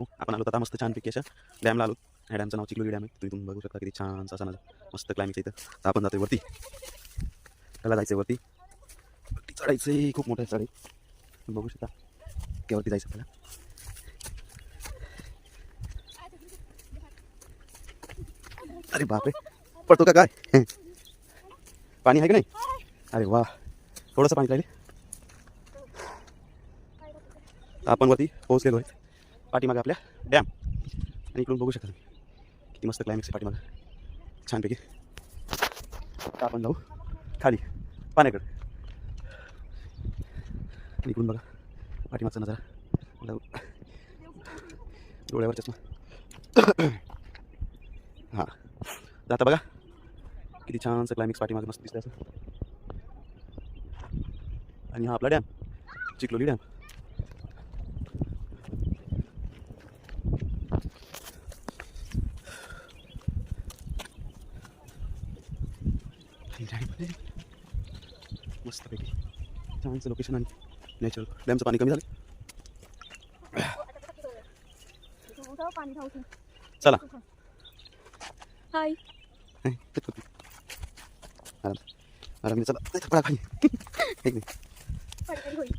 आपण आलो आता मस्त छानपैकी अशा डॅमला आलो. ह्या डॅमचं नाव चिखलोली डॅम आहे. तुम्ही तुम्ही बघू शकता किती छान असा नजारा मस्त क्लायमेक्स इथं. तर आपण जातोय वरती. त्याला जायचं वरती? वरती चढायचं खूप मोठं चढाई. बघू शकता. त्यावरती वरती जायचं आपल्याला. अरे बापरे. पडतो का काय? पाणी आहे का नाही? अरे वा. थोडंसं पाणी राहिले आपण वरती पोहोचलेलो आहे. पाठीमागे आपल्या डॅम. आणि इकडून बघू शकता तुम्ही किती मस्त क्लायमॅक्स आहे पाठीमागं. छानपैकी. आता आपण जाऊ खाली पाण्याकडे. आणि इकडून बघा पाठीमागचा नजारा. डोळ्यावर चष्मा. हां. जाता बघा किती छानसं क्लायमॅक्स पाठीमागं मस्त दिसतं असं. आणि हा आपला डॅम चिखलोली डॅम. मस्तपैकी छानचं लोकेशन आणि नॅचरल डॅमचं पाणी कमी झालं? चला. हाय. आराम आराम चला. नाही, एक होईल.